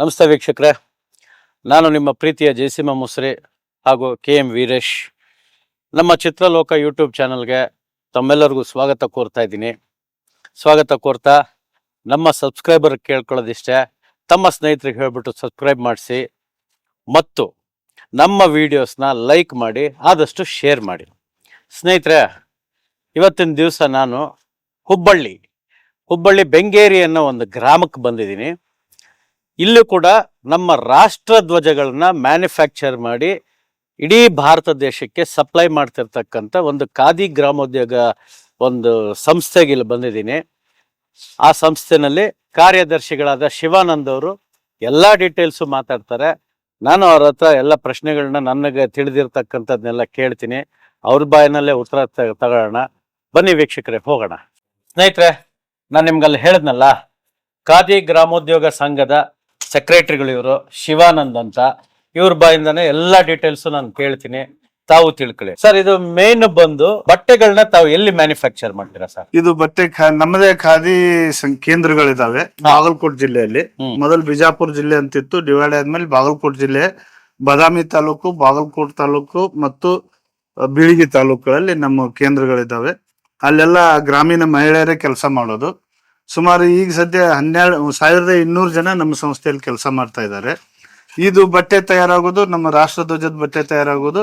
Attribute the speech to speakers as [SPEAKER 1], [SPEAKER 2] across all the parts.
[SPEAKER 1] ನಮಸ್ತೆ ವೀಕ್ಷಕರೇ. ನಾನು ನಿಮ್ಮ ಪ್ರೀತಿಯ ಜಯಸಿಂಹ ಮುಸ್ರಿ ಹಾಗೂ ಕೆ ಎಂ ವೀರೇಶ್. ನಮ್ಮ ಚಿತ್ರಲೋಕ ಯೂಟ್ಯೂಬ್ ಚಾನಲ್ಗೆ ತಮ್ಮೆಲ್ಲರಿಗೂ ಸ್ವಾಗತ ಕೋರ್ತಾ ಇದ್ದೀನಿ. ಸ್ವಾಗತ ಕೋರ್ತಾ ನಮ್ಮ ಸಬ್ಸ್ಕ್ರೈಬರ್ ಕೇಳ್ಕೊಳ್ಳೋದಿಷ್ಟೇ, ತಮ್ಮ ಸ್ನೇಹಿತರಿಗೆ ಹೇಳ್ಬಿಟ್ಟು ಸಬ್ಸ್ಕ್ರೈಬ್ ಮಾಡಿಸಿ. ಮತ್ತು ನಮ್ಮ ವಿಡಿಯೋಸ್ನ ಲೈಕ್ ಮಾಡಿ, ಆದಷ್ಟು ಶೇರ್ ಮಾಡಿ. ಸ್ನೇಹಿತರೆ, ಇವತ್ತಿನ ದಿವಸ ನಾನು ಹುಬ್ಬಳ್ಳಿ ಹುಬ್ಬಳ್ಳಿ ಬೆಂಗೇರಿ ಅನ್ನೋ ಒಂದು ಗ್ರಾಮಕ್ಕೆ ಬಂದಿದ್ದೀನಿ. ಇಲ್ಲೂ ಕೂಡ ನಮ್ಮ ರಾಷ್ಟ್ರ ಧ್ವಜಗಳನ್ನ ಮ್ಯಾನುಫ್ಯಾಕ್ಚರ್ ಮಾಡಿ ಇಡೀ ಭಾರತ ದೇಶಕ್ಕೆ ಸಪ್ಲೈ ಮಾಡ್ತಿರ್ತಕ್ಕಂಥ ಒಂದು ಖಾದಿ ಗ್ರಾಮೋದ್ಯೋಗ ಒಂದು ಸಂಸ್ಥೆಗೆ ಇಲ್ಲಿ ಬಂದಿದ್ದೀನಿ. ಆ ಸಂಸ್ಥೆನಲ್ಲಿ ಕಾರ್ಯದರ್ಶಿಗಳಾದ ಶಿವಾನಂದ್ ಅವರು ಎಲ್ಲ ಡೀಟೇಲ್ಸು ಮಾತಾಡ್ತಾರೆ. ನಾನು ಅವ್ರ ಹತ್ರ ಎಲ್ಲ ಪ್ರಶ್ನೆಗಳನ್ನ ನನಗೆ ತಿಳಿದಿರ್ತಕ್ಕಂಥದ್ದನ್ನೆಲ್ಲ ಕೇಳ್ತೀನಿ. ಅವ್ರ ಬಾಯಿನಲ್ಲೇ ಉತ್ತರ ತಗೊಳ್ಳೋಣ ಬನ್ನಿ ವೀಕ್ಷಕರೇ, ಹೋಗೋಣ. ಸ್ನೇಹಿತರೆ, ನಾನು ನಿಮ್ಗಲ್ಲಿ ಹೇಳಿದ್ನಲ್ಲ, ಖಾದಿ ಗ್ರಾಮೋದ್ಯೋಗ ಸಂಘದ ಸೆಕ್ರೆಟರಿಗಳು ಇವರು ಶಿವಾನಂದ್ ಅಂತ. ಇವ್ರ ಬಾಯಿಂದಾನೆ ಎಲ್ಲಾ ಡೀಟೇಲ್ಸ್ ನಾನು ಕೇಳ್ತೀನಿ. ತಾವು ತಿಳ್ಕೊಳ್ಳಿ. ಸರ್ ಇದು ಮೇನ್ ಬಂದು ಬಟ್ಟೆಗಳನ್ನ ತಾವು ಎಲ್ಲಿ ಮ್ಯಾನುಫ್ಯಾಕ್ಚರ್ ಮಾಡ್ತೀರಾ ಸರ್
[SPEAKER 2] ಇದು ಬಟ್ಟೆ ಖಾ- ನಮ್ಮದೇ ಖಾದಿ ಸಂ- ಕೇಂದ್ರಗಳಿದಾವೆ ಬಾಗಲಕೋಟ್ ಜಿಲ್ಲೆಯಲ್ಲಿ. ಮೊದಲು ಬಿಜಾಪುರ ಜಿಲ್ಲೆ ಅಂತಿತ್ತು ಡಿವೈಡ್ ಆದ್ಮೇಲೆ ಬಾಗಲಕೋಟ್ ಜಿಲ್ಲೆ. ಬಾದಾಮಿ ತಾಲೂಕು ಬಾಗಲಕೋಟ್ ತಾಲೂಕು ಮತ್ತು ಅ, ಬೀಳಿಗಿ ತಾಲೂಕುಗಳಲ್ಲಿ ನಮ್ಮ ಕೇಂದ್ರಗಳಿದಾವೆ. ಅಲ್ಲೆಲ್ಲ ಗ್ರಾಮೀಣ ಮಹಿಳೆಯರೇ ಕೆಲಸ ಮಾಡೋದು. ಸುಮಾರು ಈಗ ಸದ್ಯ ಹನ್ನೆರಡು, ಸಾವಿರದ ಇನ್ನೂರು ಜನ ನಮ್ಮ ಸಂಸ್ಥೆಯಲ್ಲಿ ಕೆಲಸ ಮಾಡ್ತಾ ಇದ್ದಾರೆ. ಇದು ಬಟ್ಟೆ ತಯಾರಾಗೋದು, ನಮ್ಮ ರಾಷ್ಟ್ರಧ್ವಜದ ಬಟ್ಟೆ ತಯಾರಾಗೋದು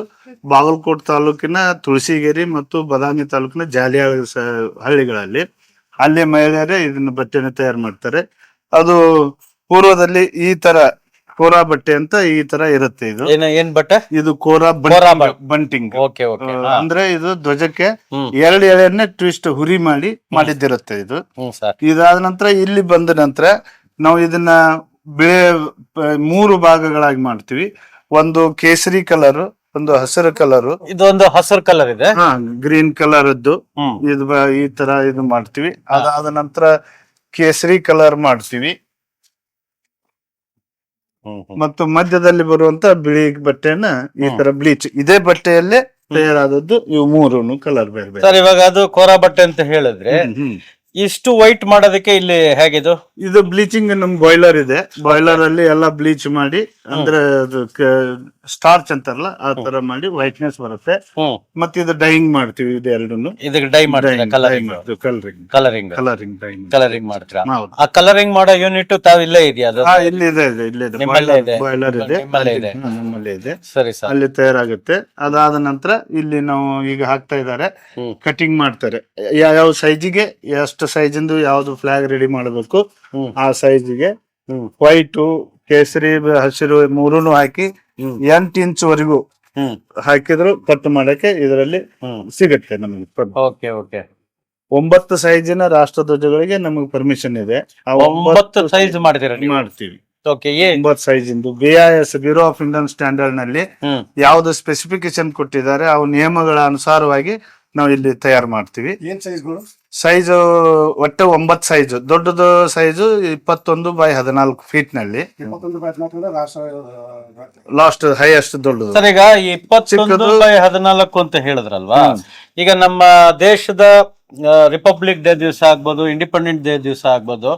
[SPEAKER 2] ಬಾಗಲಕೋಟ್ ತಾಲೂಕಿನ ತುಳಸಿಗೇರಿ ಮತ್ತು ಬದಾಮಿ ತಾಲೂಕಿನ ಜಾಲಿಯ ಹಳ್ಳಿಗಳಲ್ಲಿ. ಅಲ್ಲಿ ಮಹಿಳೆಯರೇ ಇದನ್ನ ಬಟ್ಟೆನ ತಯಾರು ಮಾಡ್ತಾರೆ. ಅದು ಪೂರ್ವದಲ್ಲಿ ಈ ತರ ಕೋರಾ ಬಟ್ಟೆ ಅಂತ ಈ ತರ ಇರುತ್ತೆ ಇದು.
[SPEAKER 1] ಏನ್ ಏನ್ ಬಟ್ಟೆ?
[SPEAKER 2] ಇದು ಕೋರಾ
[SPEAKER 1] ಕೋರಾ
[SPEAKER 2] ಬಂಟಿಂಗ್ ಬಂಟಿಂಗ್
[SPEAKER 1] ಓಕೆ ಓಕೆ.
[SPEAKER 2] ಅಂದ್ರೆ ಇದು ಧ್ವಜಕ್ಕೆ
[SPEAKER 1] ಹ್ಮ್.
[SPEAKER 2] ಎರಡು ಎಳೆಯನ್ನೇ ಟ್ವಿಸ್ಟ್ ಹುರಿ ಮಾಡಿ ಮಾಡಿದ್ದಿರುತ್ತೆ ಇದು.
[SPEAKER 1] ಹ್ಮ್ ಸರ್.
[SPEAKER 2] ಇದಾದ ನಂತರ ಇಲ್ಲಿ ಬಂದ ನಂತರ ನಾವು ಇದನ್ನ ಬಿಳೆ ಪ- ಮೂರು ಭಾಗಗಳಾಗಿ ಮಾಡ್ತೀವಿ. ಒಂದು ಕೇಸರಿ ಕಲರ್ ಒಂದು ಹಸಿರು ಕಲರ್
[SPEAKER 1] ಇದೊಂದು ಹಸಿರು ಕಲರ್ ಇದೆ.
[SPEAKER 2] ಗ್ರೀನ್ ಕಲರ್ ಅದ್ದು
[SPEAKER 1] ಹ್ಮ್.
[SPEAKER 2] ಇದು ಬ- ಈ ತರ ಇದು ಮಾಡ್ತೀವಿ. ಅದಾದ ನಂತರ ಕೇಸರಿ ಕಲರ್ ಮಾಡ್ತೀವಿ. ಮತ್ತು ಮಧ್ಯದಲ್ಲಿ ಬರುವಂತ ಬಿಳಿ ಬಟ್ಟೆನ ಈ ತರ ಬ್ಲೀಚ್. ಇದೇ ಬಟ್ಟೆಯಲ್ಲೇ ತಯಾರಾದದ್ದು ಇವು ಮೂರು ಕಲರ್ ಬೇರೆ ಬೇರೆ.
[SPEAKER 1] ಸರ್ ಇವಾಗ ಅದು ಕೋರಾ ಬಟ್ಟೆ ಅಂತ ಹೇಳಿದ್ರೆ. ಇಷ್ಟು ವೈಟ್ ಮಾಡೋದಕ್ಕೆ ಇಲ್ಲಿ ಹೇಗಿದು?
[SPEAKER 2] ಇದು ಬ್ಲೀಚಿಂಗ್ ನಮ್ ಬಾಯ್ಲರ್ ಇದೆ. ಬಾಯ್ಲರ್ ಅಲ್ಲಿ ಎಲ್ಲ ಬ್ಲೀಚ್ ಮಾಡಿ ಅಂದ್ರೆ ಅದು ಸ್ಟಾರ್ಚ್ ಅಂತಾರಲ್ಲ ಆ ತರ ಮಾಡಿ ವೈಟ್ನೆಸ್ ಬರುತ್ತೆ.
[SPEAKER 1] ಹ್ಮ್.
[SPEAKER 2] ಮತ್ತೆ ಇದು ಡೈಯಿಂಗ್ ಮಾಡ್ತೀವಿ ಇದು ಎರಡನ್ನು.
[SPEAKER 1] ಇದಕ್ಕೆ ಡೈ ಮಾಡ್ತೀವಿ. Colouring
[SPEAKER 2] colouring
[SPEAKER 1] colouring
[SPEAKER 2] colouring dyeing
[SPEAKER 1] colouring ಮಾಡ್ತೀರಾ?
[SPEAKER 2] ಹೌದು.
[SPEAKER 1] ಆ ಕಲರಿಂಗ್ ಮಾಡೋ ಯೂನಿಟ್ ತಾವ್ ಇಲ್ಲೇ ಇದೆಯಾ? ಅದು
[SPEAKER 2] ಹಾ ಇಲ್ಲಿ ಇದೆ ಇದೆ ಇಲ್ಲೇ ಇದೆ.
[SPEAKER 1] ನಿಮ್ಮಲ್ಲೇ ಇದೆ?
[SPEAKER 2] ಬಾಯ್ಲರ್ ಇದೆ.
[SPEAKER 1] ನಿಮ್ಮಲ್ಲೇ ಇದೆ?
[SPEAKER 2] ನಮ್ಮಲ್ಲೇ ಇದೆ.
[SPEAKER 1] ಸರಿ ಸರ್.
[SPEAKER 2] ಅಲ್ಲಿ ತಯಾರಾಗುತ್ತೆ. ಅದಾದ ನಂತರ ಇಲ್ಲಿ ನಾವು ಈಗ ಹಾಕ್ತಾ ಇದ್ದಾರೆ. ಕಟಿಂಗ್ ಮಾಡ್ತಾರೆ. ಯಾವ ಸೈಜಿಗೆ ಎಷ್ಟು ಸೈಜಿಂದು ಯಾವ್ದು ಫ್ಲಾಗ್ ರೆಡಿ ಮಾಡಬೇಕು. ಆ ಸೈಜಿಗೆ ವೈಟು ಕೇಸರಿ ಹಸಿರು ಮೂರೂನು ಹಾಕಿ. ಎಂಟು ಇಂಚ್ ವರೆಗೂ ಹಾಕಿದ್ರು ಕಟ್ ಮಾಡಕ್ಕೆ ಇದರಲ್ಲಿ ಸಿಗುತ್ತೆ ನಮಗೆ
[SPEAKER 1] ಓಕೆ ಓಕೆ
[SPEAKER 2] ಒಂಬತ್ತು ಸೈಜಿನ ರಾಷ್ಟ್ರಧ್ವಜಗಳಿಗೆ ನಮಗೆ ಪರ್ಮಿಷನ್ ಇದೆ. ಆ
[SPEAKER 1] ಒಂಬತ್ತು ಸೈಜ್ ಮಾಡ್ತೀರಾ ನೀವು?
[SPEAKER 2] ಮಾಡ್ತೀವಿ. ಒಂಬತ್ತು ಸೈಜಿಂದು B I S bureau of Indian
[SPEAKER 1] ಸ್ಟ್ಯಾಂಡರ್ಡ್ನಲ್ಲಿ
[SPEAKER 2] ಯಾವ್ದು ಸ್ಪೆಸಿಫಿಕೇಶನ್ ಕೊಟ್ಟಿದ್ದಾರೆ ಅವು ನಿಯಮಗಳ ಅನುಸಾರವಾಗಿ ನಾವು ಇಲ್ಲಿ ತಯಾರು ಮಾಡ್ತೀವಿ.
[SPEAKER 3] ಏನ್ ಸೈಜ್ಗಳು
[SPEAKER 2] ಸೈಜ್ ಒಟ್ಟು ಒಂಬತ್ತು ಸೈಜ್ ದೊಡ್ಡದು ಸೈಜು ಇಪ್ಪತ್ತೊಂದು ಬೈ ಹದಿನಾಲ್ಕು
[SPEAKER 3] ಫೀಟ್ನಲ್ಲಿ
[SPEAKER 2] ಲಾಸ್ಟ್ ಹೈಯೆಸ್ಟ್ ದೊಡ್ಡದು.
[SPEAKER 1] ಸರ್ ಈಗ ಈ ಇಪ್ಪತ್ತೊಂದು. ಬೈ ಹದಿನಾಲ್ಕು ಅಂತ ಹೇಳಿದ್ರಲ್ವಾ? ಈಗ ನಮ್ಮ ದೇಶದ ರಿಪಬ್ಲಿಕ್ ಡೇ ದಿವಸ ಆಗ್ಬೋದು ಇಂಡಿಪೆಂಡೆಂಟ್ ಡೇ ದಿವಸ ಆಗ್ಬೋದು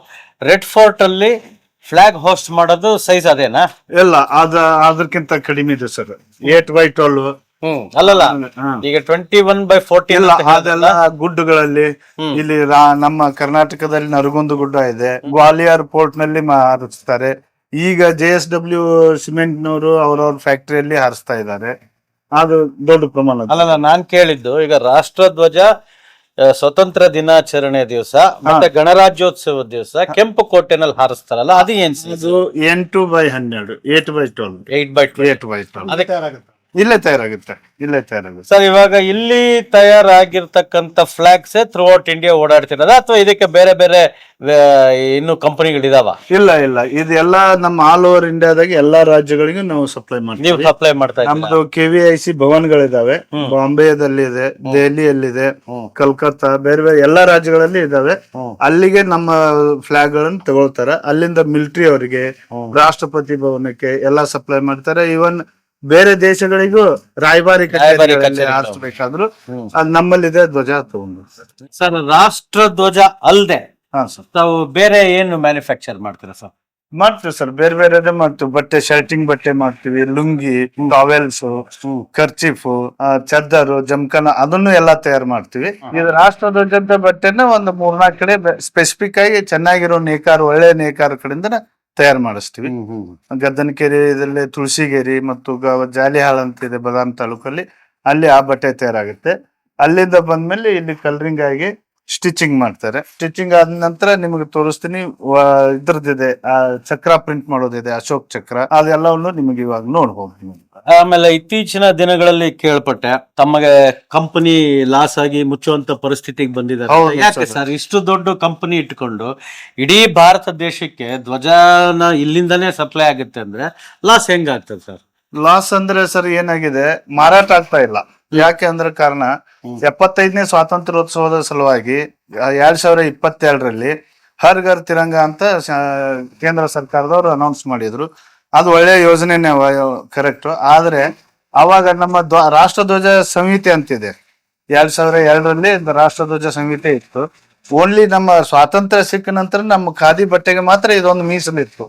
[SPEAKER 1] ರೆಡ್ ಫೋರ್ಟ್ ಅಲ್ಲಿ ಫ್ಲಾಗ್ ಹೋಸ್ಟ್ ಮಾಡೋದು ಸೈಜ್ ಅದೇನಾ?
[SPEAKER 2] ಇಲ್ಲ ಅದ ಅದಕ್ಕಿಂತ ಕಡಿಮೆ ಇದೆ ಸರ್. ಏಟ್ ಬೈ
[SPEAKER 1] ಟ್ವೆಲ್ವ್ ಅಲ್ಲಲ್ಲ ಈಗ ಟ್ವೆಂಟಿ ಒನ್ ಬೈ ಫೋರ್ಟಿ
[SPEAKER 2] ಇಲ್ಲ ಅದೆಲ್ಲ ಗುಡ್ಡಗಳಲ್ಲಿ ಇಲ್ಲಿ ರಾ- ನಮ್ಮ ಕರ್ನಾಟಕದಲ್ಲಿ ನರಗೊಂದು ಗುಡ್ಡ ಇದೆ. ಗ್ವಾಲಿಯರ್ ಪೋರ್ಟ್ನಲ್ಲಿ ಹರಿಸ್ತಾರೆ. ಈಗ ಜೆ ಎಸ್ ಡಬ್ಲ್ಯೂ ಸಿಮೆಂಟ್ ನವರು ಅವ್ರವ್ರ ಫ್ಯಾಕ್ಟರಿಯಲ್ಲಿ ಹಾರಿಸ್ತಾ ಇದ್ದಾರೆ. ಅದು ದೊಡ್ಡ ಪ್ರಮಾಣ
[SPEAKER 1] ಅಲ್ಲಲ್ಲ ನಾನ್ ಕೇಳಿದ್ದು ಈಗ ರಾಷ್ಟ್ರಧ್ವಜ ಸ್ವತಂತ್ರ ದಿನಾಚರಣೆ ದಿವಸ ಮತ್ತೆ ಗಣರಾಜ್ಯೋತ್ಸವ ದಿವಸ ಕೆಂಪು ಕೋಟೆನಲ್ಲಿ ಹಾರಿಸ್ತಾರಲ್ಲ ಅದು ಏನ್
[SPEAKER 2] ಅದು ಎಂಟು ಬೈ ಹನ್ನೆರಡು eight by twelve
[SPEAKER 1] eight by
[SPEAKER 2] eight by twelve
[SPEAKER 1] ಅದಕ್ಕೆ
[SPEAKER 3] ತಯಾರಾಗುತ್ತೆ.
[SPEAKER 2] ಇಲ್ಲೇ ತಯಾರಾಗುತ್ತೆ ಇಲ್ಲೇ ತಯಾರಾಗುತ್ತೆ.
[SPEAKER 1] ಸರ್ ಇವಾಗ ಇಲ್ಲಿ ತಯಾರಾಗಿರ್ತಕ್ಕಂಥ ಫ್ಲಾಗ್ಸ್ ಥ್ರೂ ಔಟ್ ಇಂಡಿಯಾ ಓಡಾಡ್ತಿರೋದ ಅಥವಾ ಇದಕ್ಕೆ ಬೇರೆ ಬೇರೆ ಇನ್ನು ಕಂಪನಿಗಳಿದಾವ?
[SPEAKER 2] ಇಲ್ಲ ಇಲ್ಲ. ಇದೆಲ್ಲ ನಮ್ಮ ಆಲ್ ಓವರ್ ಇಂಡಿಯಾದಾಗ ಎಲ್ಲಾ ರಾಜ್ಯಗಳಿಗೂ ನಾವು ಸಪ್ಲೈ ಮಾಡ್ತೀವಿ.
[SPEAKER 1] ನೀವು ಸಪ್ಲೈ ಮಾಡ್ತಾ
[SPEAKER 2] ನಮ್ದು ಕೆ ವಿ ಐ ಸಿ ಭವನ್ಗಳಿದಾವೆ. ಬಾಂಬೆದಲ್ಲಿ ಇದೆ ದೆಹಲಿಯಲ್ಲಿದೆ. ಕಲ್ಕತ್ತಾ ಬೇರೆ ಬೇರೆ ಎಲ್ಲಾ ರಾಜ್ಯಗಳಲ್ಲಿ ಇದಾವೆ. ಅಲ್ಲಿಗೆ ನಮ್ಮ ಫ್ಲಾಗ್ ಗಳನ್ನ ತಗೊಳ್ತಾರೆ. ಅಲ್ಲಿಂದ ಮಿಲಿಟರಿ ಅವರಿಗೆ ರಾಷ್ಟ್ರಪತಿ ಭವನಕ್ಕೆ ಎಲ್ಲಾ ಸಪ್ಲೈ ಮಾಡ್ತಾರೆ. ಇವನ್ ಬೇರೆ ದೇಶಗಳಿಗೂ ರಾಯಭಾರಿ ಕಚೇರಿಗಳಲ್ಲಿ
[SPEAKER 1] ಕಚೇರಿಗಳು.
[SPEAKER 2] ಹಾರಿಸ್ಬೇಕಾದ್ರು ಅದ್ ನಮ್ಮಲ್ಲಿದೆ ಧ್ವಜ ತಗೊಂಡು.
[SPEAKER 1] ಸರ್ ರಾಷ್ಟ್ರಧ್ವಜ ಅಲ್ದೆ
[SPEAKER 2] ಹಾ ಸರ್.
[SPEAKER 1] ತಾವು ಬೇರೆ ಏನು ಮ್ಯಾನುಫ್ಯಾಕ್ಚರ್ ಮಾಡ್ತೀರಾ ಸರ್?
[SPEAKER 2] ಮಾಡ್ತೀವಿ ಸರ್ ಬೇರೆ ಬೇರೆ ಮಾಡ್ತೀವಿ. ಬಟ್ಟೆ ಶರ್ಟಿಂಗ್ ಬಟ್ಟೆ ಮಾಡ್ತೀವಿ ಲುಂಗಿ ಟಾವೆಲ್ಸ್ ಕರ್ಚಿಫ್ ಚದ್ದರು ಜಮ್ಕನ ಅದನ್ನು ಎಲ್ಲಾ ತಯಾರು ಮಾಡ್ತೀವಿ. ಇದು ರಾಷ್ಟ್ರ ಧ್ವಜದ ಬಟ್ಟೆನ ಒಂದು ಮೂರ್ನಾಲ್ಕು ಕಡೆ ಸ್ಪೆಸಿಫಿಕ್ ಆಗಿ ಚೆನ್ನಾಗಿರೋ ನೇಕಾರ ಒಳ್ಳೆ ನೇಕಾರ ಕಡೆಯಿಂದ ತಯಾರು ಮಾಡಿಸ್ತೀವಿ. ಗದ್ದನಕೆರೆ ಇದರಲ್ಲಿ ತುಳಸಿಗೇರಿ ಮತ್ತು ಗಾವ ಜಾಲಿಹಾಳ್ ಅಂತ ಇದೆ ಬದಾಮ್ ತಾಲೂಕಲ್ಲಿ ಅಲ್ಲಿ ಆ ಬಟ್ಟೆ ತಯಾರಾಗುತ್ತೆ. ಅಲ್ಲಿಂದ ಬಂದ್ಮೇಲೆ ಇಲ್ಲಿ ಕಲರಿಂಗ್ ಆಗಿ ಸ್ಟಿಚಿಂಗ್ ಮಾಡ್ತಾರೆ. ಸ್ಟಿಚಿಂಗ್ ಆದ ನಂತರ ನಿಮಗೆ ತೋರಿಸ್ತೀನಿ ಇದ್ರದ್ದಿದೆ ಆ ಚಕ್ರ ಪ್ರಿಂಟ್ ಮಾಡೋದಿದೆ ಅಶೋಕ್ ಚಕ್ರ. ಅದೆಲ್ಲವನ್ನು ನಿಮಗೆ ಇವಾಗ ನೋಡ್ಬೋದು ನೀವು.
[SPEAKER 1] ಆಮೇಲೆ ಇತ್ತೀಚಿನ ದಿನಗಳಲ್ಲಿ ಕೇಳ್ಪಟ್ಟೆ ತಮಗೆ ಕಂಪನಿ ಲಾಸ್ ಆಗಿ ಮುಚ್ಚುವಂತ ಪರಿಸ್ಥಿತಿಗೆ ಬಂದಿದ್ದಾರೆ ಯಾಕೆ
[SPEAKER 2] ಸರ್.
[SPEAKER 1] ಸರ್? ಇಷ್ಟು ದೊಡ್ಡ ಕಂಪನಿ ಇಟ್ಕೊಂಡು ಇಡೀ ಭಾರತ ದೇಶಕ್ಕೆ ಧ್ವಜನ ಇಲ್ಲಿಂದನೇ ಸಪ್ಲೈ ಆಗುತ್ತೆ ಅಂದ್ರೆ ಲಾಸ್ ಹೆಂಗಾಗ್ತದೆ ಸರ್?
[SPEAKER 2] ಲಾಸ್ ಅಂದ್ರೆ ಸರ್ ಏನಾಗಿದೆ ಮಾರಾಟ ಆಗ್ತಾ ಇಲ್ಲ. ಯಾಕೆ ಅಂದ್ರೆ ಕಾರಣ ಎಪ್ಪತ್ತೈದನೇ ಸ್ವಾತಂತ್ರ್ಯೋತ್ಸವದ ಸಲುವಾಗಿ ಎರಡ್ ಸಾವಿರ ಇಪ್ಪತ್ತೆರಡರಲ್ಲಿ ಹರ್ ಘರ್ ತಿರಂಗ ಅಂತ ಕೇಂದ್ರ ಸರ್ಕಾರದವರು ಅನೌನ್ಸ್ ಮಾಡಿದ್ರು. ಅದು ಒಳ್ಳೆ ಯೋಜನೆನೇ ಕರೆಕ್ಟ್ ಆದ್ರೆ ಅವಾಗ ನಮ್ಮ ಧ್ವ ರಾಷ್ಟ್ರಧ್ವಜ ಸಂಹಿತೆ ಅಂತಿದೆ. ಎರಡ್ ಸಾವಿರ ಎರಡರಲ್ಲಿ ರಾಷ್ಟ್ರಧ್ವಜ ಸಂಹಿತೆ ಇತ್ತು. ಓನ್ಲಿ ನಮ್ಮ ಸ್ವಾತಂತ್ರ್ಯ ಸಿಕ್ಕ ನಂತರ ನಮ್ಮ ಖಾದಿ ಬಟ್ಟೆಗೆ ಮಾತ್ರ ಇದೊಂದು ಮೀಸಲಿತ್ತು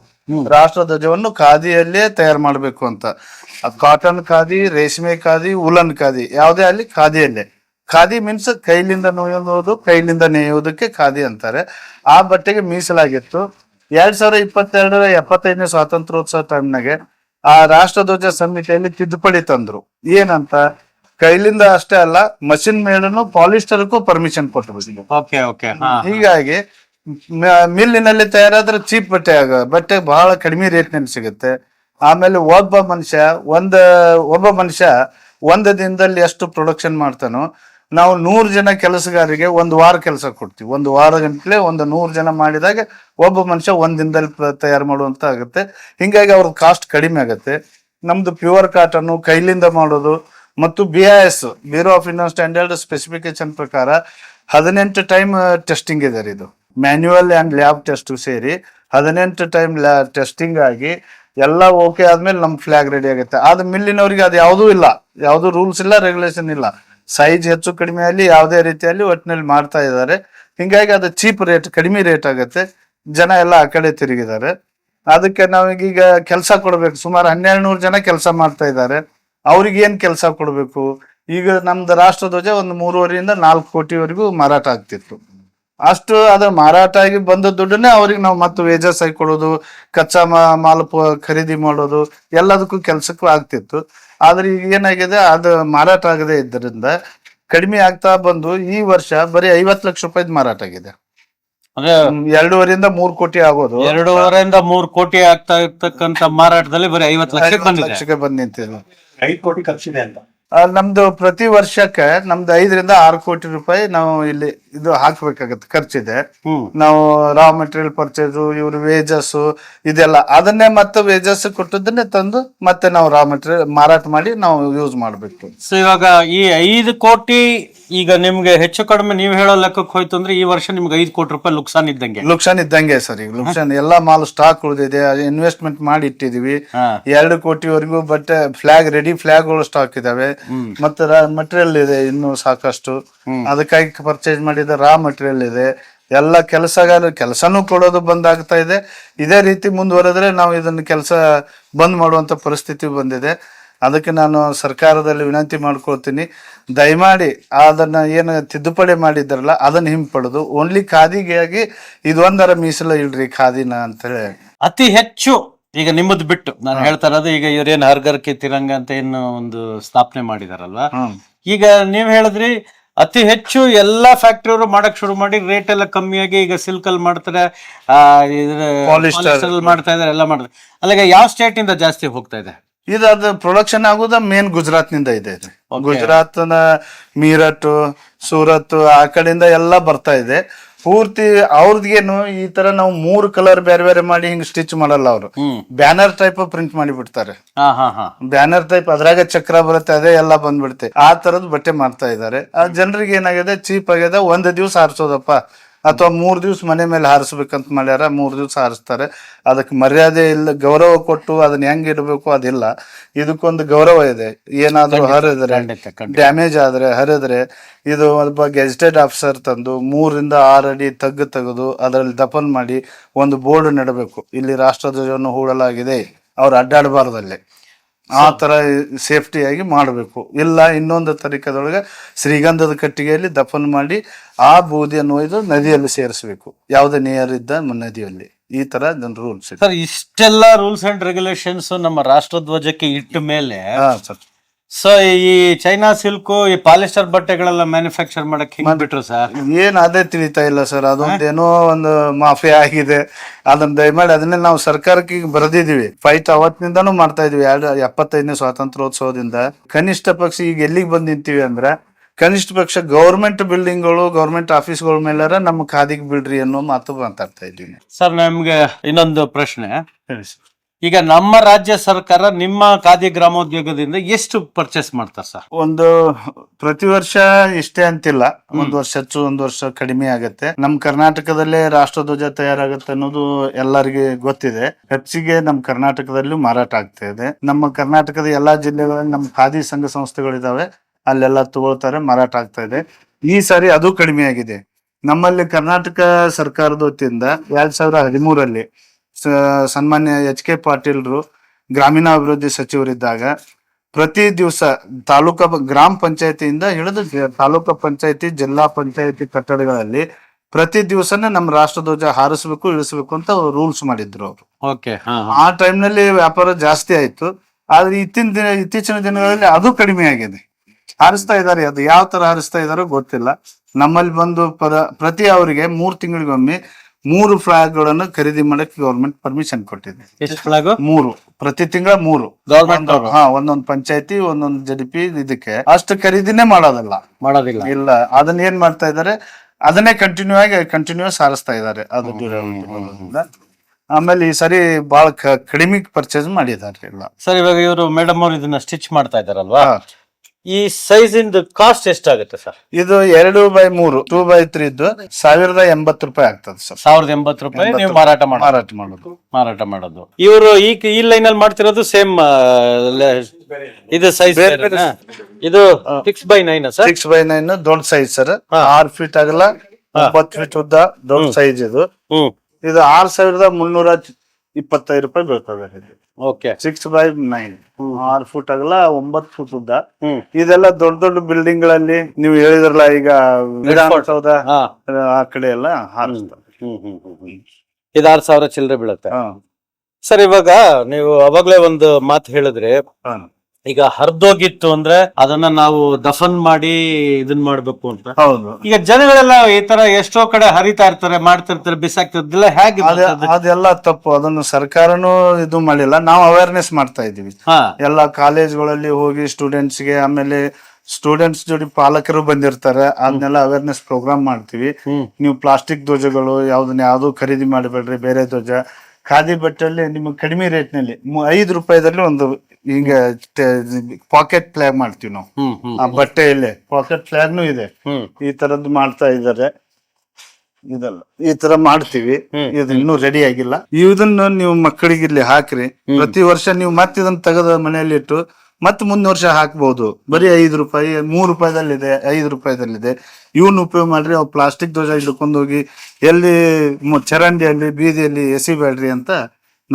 [SPEAKER 2] ರಾಷ್ಟ್ರಧ್ವಜವನ್ನು ಖಾದಿಯಲ್ಲೇ ತಯಾರು ಮಾಡಬೇಕು ಅಂತ. ಕಾಟನ್ ಖಾದಿ ರೇಷ್ಮೆ ಖಾದಿ ಉಲನ್ ಖಾದಿ ಯಾವುದೇ ಅಲ್ಲಿ ಖಾದಿಯಲ್ಲೇ. ಖಾದಿ ಮೀನ್ಸ್ ಕೈಲಿಂದ ನೋಯೋದು ಕೈಲಿಂದ ನೇಯೋದಕ್ಕೆ ಖಾದಿ ಅಂತಾರೆ. ಆ ಬಟ್ಟೆಗೆ ಮೀಸಲಾಗಿತ್ತು. ಎರಡ್ ಸಾವಿರದ ಇಪ್ಪತ್ತೆರಡರ ಎಪ್ಪತ್ತೈದನೇ ಸ್ವಾತಂತ್ರ್ಯೋತ್ಸವ ಟೈಮ್ನಾಗೆ ಆ ರಾಷ್ಟ್ರಧ್ವಜ ಸಂಹಿತೆಯಲ್ಲಿ ತಿದ್ದುಪಡಿ ತಂದ್ರು. ಏನಂತ? ಕೈಲಿಂದ ಅಷ್ಟೇ ಅಲ್ಲ ಮಷಿನ್ ಮೇಡನು ಪಾಲಿಸ್ಟರ್ಗೂ ಪರ್ಮಿಷನ್ ಕೊಟ್ಟು
[SPEAKER 1] ಓಕೆ ಓಕೆ
[SPEAKER 2] ಹೀಗಾಗಿ ಮಿಲ್ಲಿನಲ್ಲಿ ತಯಾರಾದ್ರೆ ಚೀಪ್ ಬಟ್ಟೆ ಆಗ ಬಟ್ಟೆ ಬಹಳ ಕಡಿಮೆ ರೇಟ್ನಲ್ಲಿ ಸಿಗುತ್ತೆ. ಆಮೇಲೆ ಒಬ್ಬ ಮನುಷ್ಯ ಒಂದ ಒಬ್ಬ ಮನುಷ್ಯ ಒಂದು ದಿನದಲ್ಲಿ ಎಷ್ಟು ಪ್ರೊಡಕ್ಷನ್ ಮಾಡ್ತಾನೋ ನಾವು ನೂರು ಜನ ಕೆಲಸಗಾರರಿಗೆ ಒಂದು ವಾರ ಕೆಲಸ ಕೊಡ್ತೀವಿ. ಒಂದು ವಾರ ಗಂಟಲೆ ಒಂದು ನೂರು ಜನ ಮಾಡಿದಾಗ ಒಬ್ಬ ಮನುಷ್ಯ ಒಂದ್ ದಿನದಲ್ಲಿ ತಯಾರು ಮಾಡುವಂತ ಆಗುತ್ತೆ. ಹಿಂಗಾಗಿ ಅವ್ರ ಕಾಸ್ಟ್ ಕಡಿಮೆ ಆಗುತ್ತೆ. ನಮ್ದು ಪ್ಯೂರ್ ಕಾಟನ್ ಕೈಲಿಂದ ಮಾಡೋದು ಮತ್ತು B I S bureau of Indian standard specification ಪ್ರಕಾರ ಹದಿನೆಂಟು ಟೈಮ್ ಟೆಸ್ಟಿಂಗ್ ಇದೆ ರೀ ಇದು. ಮ್ಯಾನ್ಯುವಲ್ ಆ್ಯಂಡ್ ಲ್ಯಾಬ್ ಟೆಸ್ಟ್ ಸೇರಿ ಹದಿನೆಂಟು ಟೈಮ್ ಟೆಸ್ಟಿಂಗ್ ಆಗಿ ಎಲ್ಲ ಓಕೆ ಆದ್ಮೇಲೆ ನಮ್ಮ ಫ್ಲಾಗ್ ರೆಡಿ ಆಗುತ್ತೆ. ಆದ ಮಿಲ್ಲಿನವರಿಗೆ ಅದು ಯಾವುದೂ ಇಲ್ಲ. ಯಾವುದು ರೂಲ್ಸ್ ಇಲ್ಲ ರೆಗ್ಯುಲೇಷನ್ ಇಲ್ಲ. ಸೈಜ್ ಹೆಚ್ಚು, ಕಡಿಮೆ ಆಗಲಿ, ಯಾವುದೇ ರೀತಿಯಲ್ಲಿ ಒಟ್ಟಿನಲ್ಲಿ ಮಾಡ್ತಾ ಇದ್ದಾರೆ. ಹಿಂಗಾಗಿ ಅದು ಚೀಪ್ ರೇಟ್ ಕಡಿಮೆ ರೇಟ್ ಆಗುತ್ತೆ. ಜನ ಎಲ್ಲ ಆ ಕಡೆ ತಿರುಗಿದ್ದಾರೆ. ಅದಕ್ಕೆ ನಾವೀಗ ಕೆಲಸ ಕೊಡಬೇಕು. ಸುಮಾರು ಹನ್ನೆರಡು ನೂರು ಜನ ಕೆಲಸ ಮಾಡ್ತಾ ಇದ್ದಾರೆ. ಅವ್ರಿಗೆ ಏನ್ ಕೆಲಸ ಕೊಡ್ಬೇಕು? ಈಗ ನಮ್ದು ರಾಷ್ಟ್ರ ಧ್ವಜ ಒಂದು ಮೂರುವರೆಯಿಂದ ನಾಲ್ಕು ಕೋಟಿವರೆಗೂ ಮಾರಾಟ ಆಗ್ತಿತ್ತು. ಅಷ್ಟು ಅದ ಮಾರಾಟ ಆಗಿ ಬಂದ ದುಡ್ಡನ್ನೇ ಅವ್ರಿಗೆ ನಾವು ಮತ್ತೆ ವೇಜಸ್ ಆಗಿ ಕೊಡೋದು ಕಚ್ಚಾ ಮಾಲ್ ಖರೀದಿ ಮಾಡೋದು ಎಲ್ಲದಕ್ಕೂ ಕೆಲಸಕ್ಕೂ ಆಗ್ತಿತ್ತು. ಆದ್ರೆ ಈಗ ಏನಾಗಿದೆ ಅದು ಮಾರಾಟ ಆಗದೆ ಇದ್ದರಿಂದ ಕಡಿಮೆ ಆಗ್ತಾ ಬಂದು ಈ ವರ್ಷ ಬರೀ ಐವತ್ತು ಲಕ್ಷ ರೂಪಾಯಿದ್ ಮಾರಾಟ ಆಗಿದೆ. ಎರಡೂವರೆಯಿಂದ ಮೂರ್ ಕೋಟಿ ಆಗೋದು.
[SPEAKER 1] ಎರಡೂವರೆಯಿಂದ ಮೂರ್ ಕೋಟಿ ಆಗ್ತಾ ಇರ್ತಕ್ಕಂತ ಮಾರಾಟದಲ್ಲಿ ಬರೀ ಐವತ್ತು ಲಕ್ಷಕ್ಕೆ ಬಂದಿದೆ.
[SPEAKER 3] ಐದು ಕೋಟಿ ಖರ್ಚಿದೆ ಅಂತ
[SPEAKER 2] ನಮ್ದು ಪ್ರತಿ ವರ್ಷಕ್ಕೆ ನಮ್ದು ಐದರಿಂದ ಆರು ಕೋಟಿ ರೂಪಾಯಿ ನಾವು ಇಲ್ಲಿ ಇದು ಹಾಕ್ಬೇಕಾಗತ್ತೆ ಖರ್ಚಿದೆ. ನಾವು ರಾ ಮೆಟೀರಿಯಲ್ ಪರ್ಚೇಸ್ ಇವ್ರ ವೇಜಸ್ ಇದೆಲ್ಲ. ಅದನ್ನೇ ಮತ್ತೆ ವೇಜಸ್ ಕೊಟ್ಟದನ್ನೇ ತಂದು ಮತ್ತೆ ನಾವು ರಾ ಮೆಟೀರಿಯಲ್ ಮಾರಾಟ ಮಾಡಿ ನಾವು ಯೂಸ್ ಮಾಡ್ಬೇಕು.
[SPEAKER 1] ಸೊ ಇವಾಗ ಈ ಐದು ಕೋಟಿ ಈಗ ನಿಮ್ಗೆ ಹೆಚ್ಚು ಕಡಿಮೆ ನೀವು ಹೇಳೋ ಲೆಕ್ಕಕ್ಕೆ ಹೋಯ್ತು ಅಂದ್ರೆ ಈ ವರ್ಷ ನಿಮ್ಗೆ ಐದು ಕೋಟಿ ರೂಪಾಯಿ ಲುಕ್ಸಾನ್ ಇದ್ದಂಗೆ.
[SPEAKER 2] ಲುಕ್ಷನ್ ಇದ್ದಂಗೆ ಸರ್ ಈಗ. ಲುಕ್ಸಾನ್ ಎಲ್ಲಾ ಮಾಲ್ ಸ್ಟಾಕ್ ಉಳಿದಿದೆ ಇನ್ವೆಸ್ಟ್ಮೆಂಟ್ ಮಾಡಿ ಇಟ್ಟಿದೀವಿ. ಎರಡು ಕೋಟಿವರೆಗೂ ಬಟ್ ಫ್ಲಾಗ್ ರೆಡಿ ಫ್ಲಾಗ್ಗಳು ಸ್ಟಾಕ್ ಇದಾವೆ. ಮತ್ತೆ ಮಟೀರಿಯಲ್ ಇದೆ ಇನ್ನು ಸಾಕಷ್ಟು. ಅದಕ್ಕಾಗಿ ಪರ್ಚೇಸ್ ಮಾಡಿದ ರಾ ಮಟೀರಿಯಲ್ ಇದೆ. ಎಲ್ಲ ಕೆಲಸಗಾರ ಕೆಲಸನೂ ಕೊಡೋದು ಬಂದ್ ಆಗ್ತಾ ಇದೆ. ಇದೇ ರೀತಿ ಮುಂದುವರೆದ್ರೆ ನಾವು ಇದನ್ನ ಕೆಲಸ ಬಂದ್ ಮಾಡುವಂತ ಪರಿಸ್ಥಿತಿ ಬಂದಿದೆ. ಅದಕ್ಕೆ ನಾನು ಸರ್ಕಾರದಲ್ಲಿ ವಿನಂತಿ ಮಾಡ್ಕೊಳ್ತೀನಿ. ದಯಮಾಡಿ ಅದನ್ನ ಏನು ತಿದ್ದುಪಡಿ ಮಾಡಿದ್ರಲ್ಲ ಅದನ್ನ ಹಿಂಪಡೆದು. ಓನ್ಲಿ ಖಾದಿಗಾಗಿ ಇದೊಂದರ ಮೀಸಲು ಇಲ್ರಿ ಖಾದಿನ ಅಂತ ಹೇಳಿ.
[SPEAKER 1] ಅತಿ ಹೆಚ್ಚು ಈಗ ನಿಮ್ಮದು ಬಿಟ್ಟು ನಾನು ಹೇಳ್ತಾ ಇರೋದು ಈಗ ಇವರೇನು ಹರ್ಗರ್ಕೆ ತಿರಂಗ ಅಂತ ಏನು ಒಂದು ಸ್ಥಾಪನೆ ಮಾಡಿದಾರಲ್ವಾ? ಈಗ ನೀವ್ ಹೇಳಿದ್ರಿ ಅತಿ ಹೆಚ್ಚು ಎಲ್ಲಾ ಫ್ಯಾಕ್ಟ್ರಿಯವರು ಮಾಡಕ್ ಶುರು ಮಾಡಿ ರೇಟ್ ಎಲ್ಲ ಕಮ್ಮಿಯಾಗಿ ಈಗ ಸಿಲ್ಕ್ ಅಲ್ಲಿ ಮಾಡ್ತಾರೆ ಮಾಡ್ತಾ ಇದಾರೆ ಎಲ್ಲ ಮಾಡ್ತಾರೆ. ಅಲ್ಲಿಗೆ ಯಾವ ಸ್ಟೇಟ್ ಇಂದ ಜಾಸ್ತಿ ಹೋಗ್ತಾ ಇದೆ?
[SPEAKER 2] ಇದು ಅದು ಪ್ರೊಡಕ್ಷನ್ ಆಗುದ ಮೇನ್ ಗುಜರಾತ್ನಿಂದ ಇದೆ ಇದು.
[SPEAKER 1] ನ
[SPEAKER 2] ಗುಜರಾತ್ ಮೀರಟ್ ಸೂರತ್ ಆ ಕಡೆಯಿಂದ ಎಲ್ಲ ಬರ್ತಾ ಇದೆ. ಪೂರ್ತಿ ಅವ್ರದ್ಗೇನು ಈ ತರ ನಾವು ಮೂರು ಕಲರ್ ಬೇರೆ ಬೇರೆ ಮಾಡಿ ಹಿಂಗ್ ಸ್ಟಿಚ್ ಮಾಡಲ್ಲ ಅವರು. ಬ್ಯಾನರ್ ಟೈಪ್ ಪ್ರಿಂಟ್ ಮಾಡಿ ಬಿಡ್ತಾರೆ
[SPEAKER 1] ಹಾ ಹಾ ಹಾ.
[SPEAKER 2] ಬ್ಯಾನರ್ ಟೈಪ್ ಅದ್ರಾಗ ಚಕ್ರ ಬರುತ್ತೆ ಅದೇ ಎಲ್ಲ ಬಂದ್ಬಿಡುತ್ತೆ. ಆ ತರದ್ ಬಟ್ಟೆ ಮಾಡ್ತಾ ಇದ್ದಾರೆ. ಆ ಜನರಿಗೆ ಏನಾಗಿದೆ ಚೀಪ್ ಆಗಿದೆ ಒಂದ್ ದಿವ್ಸ ಆರ್ಸೋದಪ್ಪ. ಅಥವಾ ಮೂರು ದಿವ್ಸ ಮನೆ ಮೇಲೆ ಹಾರಿಸ್ಬೇಕಂತ ಮಾಡ್ಯಾರ ಮೂರು ದಿವ್ಸ ಹಾರಿಸ್ತಾರೆ. ಅದಕ್ಕೆ ಮರ್ಯಾದೆ ಇಲ್ಲ ಗೌರವ ಕೊಟ್ಟು ಅದನ್ನ ಹೆಂಗ್ ಇಡಬೇಕು ಅದಿಲ್ಲ. ಇದಕ್ಕೊಂದು ಗೌರವ ಇದೆ. ಏನಾದರೂ ಹರಿದ್ರೆ ಡ್ಯಾಮೇಜ್ ಆದ್ರೆ ಹರಿದ್ರೆ ಇದು ಒಬ್ಬ ಗೆಜೆಟೆಡ್ ಆಫೀಸರ್ ತಂದು ಮೂರಿಂದ ಆರು ಅಡಿ ತಗ್ಗು ತೆಗೆದು ಅದರಲ್ಲಿ ದಫನ್ ಮಾಡಿ ಒಂದು ಬೋರ್ಡ್ ನೆಡಬೇಕು. ಇಲ್ಲಿ ರಾಷ್ಟ್ರಧ್ವಜವನ್ನು ಹೂಡಲಾಗಿದೆ. ಅವ್ರು ಅಡ್ಡಾಡಬಾರ್ದಲ್ಲಿ ಆ ತರ ಸೇಫ್ಟಿಯಾಗಿ ಮಾಡಬೇಕು. ಇಲ್ಲ ಇನ್ನೊಂದು ತರೀಕದೊಳಗೆ ಶ್ರೀಗಂಧದ ಕಟ್ಟಿಗೆಯಲ್ಲಿ ದಫನ್ ಮಾಡಿ ಆ ಬೂದಿಯನ್ನು ಒಯ್ದು ನದಿಯಲ್ಲಿ ಸೇರಿಸಬೇಕು. ಯಾವುದೇ ನಿಯರ್ ಇದ್ದ ನದಿಯಲ್ಲಿ. ಈ ತರ ರೂಲ್ಸ್
[SPEAKER 1] ಸರ್ ಇಷ್ಟೆಲ್ಲ ರೂಲ್ಸ್ ಅಂಡ್ ರೆಗ್ಯುಲೇಷನ್ಸ್ ನಮ್ಮ ರಾಷ್ಟ್ರಧ್ವಜಕ್ಕೆ ಇಟ್ಟ ಮೇಲೆ ಸೊ ಈ ಚೈನಾ ಸಿಲ್ಕ್ ಈ ಪಾಲಿಸ್ಟರ್ ಬಟ್ಟೆಗಳೆಲ್ಲ ಮ್ಯಾನುಫ್ಯಾಕ್ಚರ್ ಮಾಡಕ್ಕೆ ಹಿಂಗ್ ಬಿಟ್ರು ಸರ್
[SPEAKER 2] ಏನ್ ಅದೇ ತಿಳಿತಾ ಇಲ್ಲ ಸರ್ ಅದೊಂದೇನೋ ಒಂದು ಮಾಫಿಯಾ ಆಗಿದೆ. ಅದನ್ನ ದಯಮಾಡಿ ಅದನ್ನೇ ನಾವು ಸರ್ಕಾರಕ್ಕೆ ಈಗ ಬರೆದಿದೀವಿ ಫೈಟ್ ಅವತ್ತಿನಿಂದಾನು ಮಾಡ್ತಾ ಇದೀವಿ. ಎರಡು ಎಪ್ಪತ್ತೈದನೇ ಸ್ವಾತಂತ್ರ್ಯೋತ್ಸವದಿಂದ. ಕನಿಷ್ಠ ಪಕ್ಷ ಈಗ ಎಲ್ಲಿಗೆ ಬಂದ್ ನಿಂತೀವಿ ಅಂದ್ರೆ ಕನಿಷ್ಠ ಪಕ್ಷ ಗೌರ್ಮೆಂಟ್ ಬಿಲ್ಡಿಂಗ್ಗಳು ಗೌರ್ಮೆಂಟ್ ಆಫೀಸ್ಗಳ ಮೇಲೆ ನಮ್ಮ ಖಾದಿಗೆ ಬಿಡ್ರಿ ಅನ್ನೋ ಮಾತು ಮಾತಾಡ್ತಾ ಇದ್ದೀವಿ.
[SPEAKER 1] ಸರ್ ನಮ್ಗೆ ಇನ್ನೊಂದು ಪ್ರಶ್ನೆ.
[SPEAKER 2] ಹೇಳಿ ಸರ್
[SPEAKER 1] ಈಗ ನಮ್ಮ ರಾಜ್ಯ ಸರ್ಕಾರ ನಿಮ್ಮ ಖಾದಿ ಗ್ರಾಮೋದ್ಯೋಗದಿಂದ ಎಷ್ಟು ಪರ್ಚೇಸ್ ಮಾಡ್ತಾರೆ ಸರ್?
[SPEAKER 2] ಒಂದು ಪ್ರತಿ ವರ್ಷ ಇಷ್ಟೇ ಅಂತಿಲ್ಲ. ಒಂದ್ ವರ್ಷ ಹೆಚ್ಚು ಒಂದ್ ವರ್ಷ ಕಡಿಮೆ ಆಗತ್ತೆ. ನಮ್ ಕರ್ನಾಟಕದಲ್ಲೇ ರಾಷ್ಟ್ರಧ್ವಜ ತಯಾರಾಗತ್ತೆ ಅನ್ನೋದು ಎಲ್ಲರಿಗೆ ಗೊತ್ತಿದೆ. ಹೆಚ್ಚಿಗೆ ನಮ್ ಕರ್ನಾಟಕದಲ್ಲೂ ಮಾರಾಟ ಆಗ್ತಾ ಇದೆ. ನಮ್ಮ ಕರ್ನಾಟಕದ ಎಲ್ಲಾ ಜಿಲ್ಲೆಗಳಲ್ಲಿ ನಮ್ಮ ಖಾದಿ ಸಂಘ ಸಂಸ್ಥೆಗಳಿದಾವೆ. ಅಲ್ಲೆಲ್ಲ ತಗೊಳ್ತಾರೆ ಮಾರಾಟ ಆಗ್ತಾ ಇದೆ. ಈ ಸಾರಿ ಅದು ಕಡಿಮೆ ಆಗಿದೆ. ನಮ್ಮಲ್ಲಿ ಕರ್ನಾಟಕ ಸರ್ಕಾರದ ವತಿಯಿಂದ ಎರಡ್ ಸಾವಿರದ ಹದಿಮೂರಲ್ಲಿ ಸನ್ಮಾನ್ಯ ಎಚ್ ಕೆ ಪಾಟೀಲ್ರು ಗ್ರಾಮೀಣಾಭಿವೃದ್ಧಿ ಸಚಿವರಿದ್ದಾಗ ಪ್ರತಿ ದಿವಸ ತಾಲೂಕಾ ಗ್ರಾಮ ಪಂಚಾಯತಿಯಿಂದ ಹಿಡಿದು ತಾಲೂಕ ಪಂಚಾಯತಿ ಜಿಲ್ಲಾ ಪಂಚಾಯತಿ ಕಟ್ಟಡಗಳಲ್ಲಿ ಪ್ರತಿ ದಿವಸನೇ ನಮ್ಮ ರಾಷ್ಟ್ರಧ್ವಜ ಹಾರಿಸ್ಬೇಕು ಇಳಿಸ್ಬೇಕು ಅಂತ ರೂಲ್ಸ್ ಮಾಡಿದ್ರು ಅವರು.
[SPEAKER 1] ಓಕೆ
[SPEAKER 2] ಆ ಟೈಮ್ನಲ್ಲಿ ವ್ಯಾಪಾರ ಜಾಸ್ತಿ ಆಯ್ತು. ಆದ್ರೆ ಇತ್ತಿನ ದಿನ ಇತ್ತೀಚಿನ ದಿನಗಳಲ್ಲಿ ಅದು ಕಡಿಮೆ ಆಗಿದೆ. ಹಾರಿಸ್ತಾ ಇದ್ದಾರೆ ಅದು ಯಾವ ತರ ಹಾರಿಸ್ತಾ ಇದಾರೋ ಗೊತ್ತಿಲ್ಲ. ನಮ್ಮಲ್ಲಿ ಬಂದು ಪರ ಪ್ರತಿ ಅವರಿಗೆ ಮೂರ್ ತಿಂಗಳಿಗೊಮ್ಮೆ ಮೂರು ಫ್ಲಾಗ್ಗಳನ್ನು ಖರೀದಿ ಮಾಡಕ್ಕೆ ಗೌರ್ಮೆಂಟ್ ಪರ್ಮಿಷನ್ ಕೊಟ್ಟಿದೆ.
[SPEAKER 1] ಎಷ್ಟು ಫ್ಲಾಗ್?
[SPEAKER 2] ಮೂರು. ಪ್ರತಿ ತಿಂಗಳ ಮೂರು.
[SPEAKER 1] ಗೌರ್ಮೆಂಟ್
[SPEAKER 2] ಹಾ ಒಂದೊಂದ್ ಪಂಚಾಯತಿ ಒಂದೊಂದು ಜಡಿಪಿ ಇದಕ್ಕೆ. ಅಷ್ಟು ಖರೀದಿನೇ ಮಾಡೋದಲ್ಲ.
[SPEAKER 1] ಮಾಡೋದಿಲ್ಲ.
[SPEAKER 2] ಇಲ್ಲ. ಅದನ್ನ ಏನ್ ಮಾಡ್ತಾ ಇದಾರೆ? ಅದನ್ನೇ ಕಂಟಿನ್ಯೂ ಆಗಿ ಕಂಟಿನ್ಯೂ ಸಾರಿಸ್ತಾ ಇದಾರೆ. ಅದು ಆಮೇಲೆ ಈ ಸರಿ ಬಹಳ ಕಡಿಮೆ ಪರ್ಚೇಸ್ ಮಾಡಿದ್ದಾರೆ ಎಲ್ಲ.
[SPEAKER 1] ಸರ್ ಇವಾಗ ಇವರು ಮೇಡಮ್ ಅವರು ಇದನ್ನ ಸ್ಟಿಚ್ ಮಾಡ್ತಾ ಇದಾರಲ್ವಾ. ಈ ಸೈಜ್ ಇಂದ ಕಾಸ್ಟ್ ಎಷ್ಟಾಗುತ್ತೆ ಸರ್
[SPEAKER 2] ಇದು ಎರಡು ಬೈ ಮೂರು ಟೂ ಬೈ ತ್ರೀ ಇದ್ದು ಸಾವಿರದ ಎಂಬತ್ತು ರೂಪಾಯಿ ಆಗ್ತದೆ ಸರ್
[SPEAKER 1] ಸಾವಿರದ ಎಂಬತ್ತು ರೂಪಾಯಿ ನೀವು ಮಾರಾಟ ಮಾಡ
[SPEAKER 2] ಮಾರಾಟ ಮಾಡೋದು.
[SPEAKER 1] ಮಾರಾಟ ಮಾಡೋದು. ಇವರು ಈ ಈ ಲೈನ್ ಅಲ್ಲಿ ಮಾಡ್ತಿರೋದು ಸೇಮ್ ಇದು ಸೈಜ್ ಇದು six by nine sir
[SPEAKER 2] six by nine ದೊಡ್ಡ ಸೈಜ್ ಸರ್ ಆರ್ ಫೀಟ್ ಆಗಲ್ಲ ಒಂಬತ್ತು ಫೀಟ್ ಉದ್ದ ದೊಡ್ಡ ಸೈಜ್ ಇದು.
[SPEAKER 1] ಹ್ಮ್.
[SPEAKER 2] ಇದು ಆರ್ ಸಾವಿರದ ಮುನ್ನೂರ ಇಪ್ಪತ್ತೈದು ರೂಪಾಯಿ ಬೀಳ್ತದೆ ಇದು
[SPEAKER 1] ಓಕೆ
[SPEAKER 2] ಸಿಕ್ಸ್ ಬೈ ನೈನ್ ಆರ್ ಫುಟ್ ಆಗಲ್ಲ ಒಂಬತ್ತು ಫುಟ್ ಉದ್ದ. ಇದೆಲ್ಲ ದೊಡ್ಡ ದೊಡ್ಡ ಬಿಲ್ಡಿಂಗ್ಗಳಲ್ಲಿ ನೀವು ಹೇಳಿದ್ರಲ್ಲ ಈಗ ವಿಧಾನಸೌಧ
[SPEAKER 1] ಹಾ.
[SPEAKER 2] ಆ ಕಡೆ ಎಲ್ಲ ಹಾರಿಸ್ತಾರೆ.
[SPEAKER 1] ಇದು ಆರ್ ಸಾವಿರ ಚಿಲ್ಲರೆ ಬೀಳುತ್ತೆ. ಸರ್ ಇವಾಗ ನೀವು ಅವಾಗ್ಲೇ ಒಂದು ಮಾತು ಹೇಳಿದ್ರಿ. ಈಗ ಹರಿದೋಗಿತ್ತು ಅಂದ್ರೆ ಅದನ್ನ ನಾವು ದಫನ್ ಮಾಡಿ ಇದನ್ ಮಾಡ್ಬೇಕು ಅಂತ.
[SPEAKER 2] ಹೌದು.
[SPEAKER 1] ಈಗ ಜನಗಳೆಲ್ಲ ಈ ತರ ಎಷ್ಟೋ ಕಡೆ ಹರಿತಾ ಇರ್ತಾರೆ ಮಾಡ್ತಿರ್ತಾರೆ ಬಿಸಾಕ್ತಿರ್ತಿಲ್ಲ ಹೇಗೆ
[SPEAKER 2] ಅದೇ ಅದೆಲ್ಲ ತಪ್ಪು. ಅದನ್ನು ಸರ್ಕಾರನು ಇದು ಮಾಡಿಲ್ಲ. ನಾವು ಅವೇರ್ನೆಸ್ ಮಾಡ್ತಾ ಇದೀವಿ
[SPEAKER 1] ಹಾ.
[SPEAKER 2] ಎಲ್ಲ ಕಾಲೇಜ್ಗಳಲ್ಲಿ ಹೋಗಿ ಸ್ಟೂಡೆಂಟ್ಸ್ಗೆ ಆಮೇಲೆ ಸ್ಟೂಡೆಂಟ್ಸ್ ಜೋಡಿ ಪಾಲಕರು ಬಂದಿರ್ತಾರೆ. ಅದನ್ನೆಲ್ಲ ಅವೇರ್ನೆಸ್ ಪ್ರೋಗ್ರಾಮ್ ಮಾಡ್ತೀವಿ. ನೀವು ಪ್ಲಾಸ್ಟಿಕ್ ಧ್ವಜಗಳು ಯಾವ್ದನ್ನ ಯಾವ್ದು ಖರೀದಿ ಮಾಡಬೇಡ್ರಿ ಬೇರೆ ಧ್ವಜ. ಖಾದಿ ಬಟ್ಟೆಯಲ್ಲಿ ನಿಮಗೆ ಕಡಿಮೆ ರೇಟ್ನಲ್ಲಿ ಮು- ಐದು ರೂಪಾಯಿದಲ್ಲಿ ಒಂದು ಈಗ ಪಾಕೆಟ್ ಫ್ಲಾಗ್ ಮಾಡ್ತೀವಿ ನಾವು.
[SPEAKER 1] ಬಟ್ಟೆ ಇಲ್ಲೇ
[SPEAKER 2] ಆ ಬಟ್ಟೆಯಲ್ಲಿ ಪಾಕೆಟ್ ಫ್ಲಾಗ್ನು ಇದೆ. ಈ ತರದ್ದು ಮಾಡ್ತಾ ಇದ್ದಾರೆ. ಇದಲ್ಲ. ಈ ತರ ಮಾಡ್ತೀವಿ. ಇದು ಇನ್ನೂ ರೆಡಿ ಆಗಿಲ್ಲ. ಇದನ್ನ ನೀವು ಮಕ್ಕಳಿಗೆ ಇಲ್ಲಿ ಹಾಕ್ರಿ. ಪ್ರತಿ ವರ್ಷ ನೀವು ಮತ್ತೆ ಇದನ್ನ ತೆಗೆದ ಮನೆಯಲ್ಲಿ ಇಟ್ಟು ಮತ್ತೆ ಮುಂದಿನ ವರ್ಷ ಹಾಕ್ಬಹುದು ಬರೀ ಐದು ರೂಪಾಯಿ ಮೂರು ರೂಪಾಯಿದಲ್ಲಿದೆ ಐದು ರೂಪಾಯಿದಲ್ಲಿದೆ. ಇವನ್ ಉಪಯೋಗ ಮಾಡ್ರಿ ಅವ್ ಪ್ಲಾಸ್ಟಿಕ್ ಧ್ವಜ ಹಿಡ್ಕೊಂಡು ಹೋಗಿ ಎಲ್ಲಿ ಚರಂಡಿಯಲ್ಲಿ ಬೀದಿಯಲ್ಲಿ ಎಸಿಬೇಡ್ರಿ ಅಂತ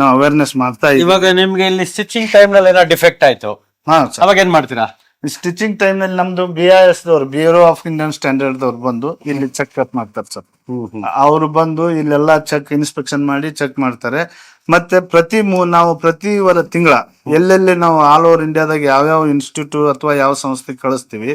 [SPEAKER 2] ನಾವು ಅವೇರ್ನೆಸ್ ಮಾಡ್ತಾ ಇದ್ದೀವಿ.
[SPEAKER 1] ಇವಾಗ ನಿಮ್ಗೆ ಇಲ್ಲಿ ಸ್ಟಿಚಿಂಗ್ ಟೈಮ್ನಲ್ಲಿ ಏನೋ ಡಿಫೆಕ್ಟ್ ಆಯ್ತು.
[SPEAKER 2] ಹಾ ಸರ್.
[SPEAKER 1] ಅವಾಗ ಏನ್ ಮಾಡ್ತೀರಾ?
[SPEAKER 2] ಸ್ಟಿಚಿಂಗ್ ಟೈಮ್ನಲ್ಲಿ ನಮ್ದು ಬಿ ಐ ಎಸ್ ದವ್ರು ಬ್ಯೂರೋ ಆಫ್ ಇಂಡಿಯನ್ ಸ್ಟ್ಯಾಂಡರ್ಡ್ ದವ್ರು ಬಂದು ಇಲ್ಲಿ ಚೆಕ್ ಅಪ್ ಮಾಡ್ತಾರೆ ಸರ್. ಅವರು ಬಂದು ಇಲ್ಲೆಲ್ಲ ಚೆಕ್ ಇನ್ಸ್ಪೆಕ್ಷನ್ ಮಾಡಿ ಚೆಕ್ ಮಾಡ್ತಾರೆ. ಮತ್ತೆ ಪ್ರತಿ ಮೂ- ನಾವು ಪ್ರತಿ ವರ ತಿಂಗಳ ಎಲ್ಲೆಲ್ಲಿ ನಾವು ಆಲ್ ಓವರ್ ಇಂಡಿಯಾದಾಗ ಯಾವ್ಯಾವ ಇನ್ಸ್ಟಿಟ್ಯೂಟ್ ಅಥವಾ ಯಾವ ಸಂಸ್ಥೆ ಕಳಿಸ್ತೀವಿ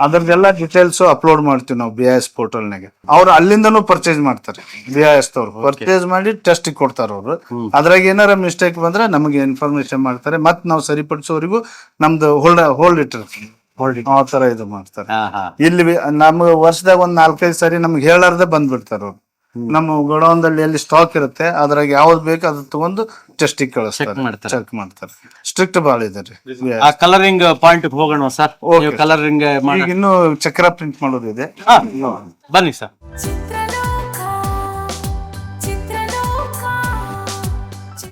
[SPEAKER 2] ಅದ್ರದ್ದೆಲ್ಲ ಡೀಟೇಲ್ಸ್ ಅಪ್ಲೋಡ್ ಮಾಡ್ತೀವಿ ನಾವು ಬಿ ಐ ಎಸ್ ಪೋರ್ಟಲ್ನಾಗೆ ಅವ್ರು ಅಲ್ಲಿಂದನೂ ಪರ್ಚೇಸ್ ಮಾಡ್ತಾರೆ ಬಿ ಐ ಎಸ್ ದವ್ರು. ಪರ್ಚೇಸ್ ಮಾಡಿ ಟೆಸ್ಟ್ ಕೊಡ್ತಾರೆ ಅವರು. ಅದ್ರಾಗ ಏನಾರ ಮಿಸ್ಟೇಕ್ ಬಂದ್ರೆ ನಮಗೆ ಇನ್ಫಾರ್ಮೇಶನ್ ಮಾಡ್ತಾರೆ ಮತ್ತೆ ನಾವು ಸರಿಪಡಿಸೋವರೆಗೂ ನಮ್ದು ಹೋಲ್ಡ್ ಹೋಲ್ಡ್ ಇಟ್ಟಿರ್ತೀವಿ ಆ ತರ ಇದು ಮಾಡ್ತಾರೆ. ಇಲ್ಲಿ ನಮ್ಗೆ ವರ್ಷದಾಗ ಒಂದ್ ನಾಲ್ಕೈದು ಸರಿ ನಮ್ಗೆ ಹೇಳಾರ್ದೆ ಬಂದ್ಬಿಡ್ತಾರ ಅವ್ರು. ನಮ್ಮ ಗೋಡೌನ್ದಲ್ಲಿ ಎಲ್ಲಿ ಸ್ಟಾಕ್ ಇರುತ್ತೆ. ಅದ್ರಾಗ ಯಾವ್ದು ಬೇಕು ಅದ್ ತಗೊಂಡು ಟೆಸ್ಟಿಗೆ ಕಳಿಸ್ತಾರೆ.
[SPEAKER 1] ಮಾಡ್ತಾರೆ.
[SPEAKER 2] ಚೆಕ್ ಮಾಡ್ತಾರೆ. ಸ್ಟ್ರಿಕ್ಟ್ ಬಾಳ ಇದೆ ರೀ.
[SPEAKER 1] ಆ ಕಲರಿಂಗ್ ಪಾಯಿಂಟ್ ಹೋಗೋಣ ಸರ್. ಕಲರಿಂಗ್
[SPEAKER 2] ಈಗ ಇನ್ನು ಚಕ್ರ ಪ್ರಿಂಟ್ ಮಾಡೋದಿದೆ.
[SPEAKER 1] ಬನ್ನಿ ಸರ್.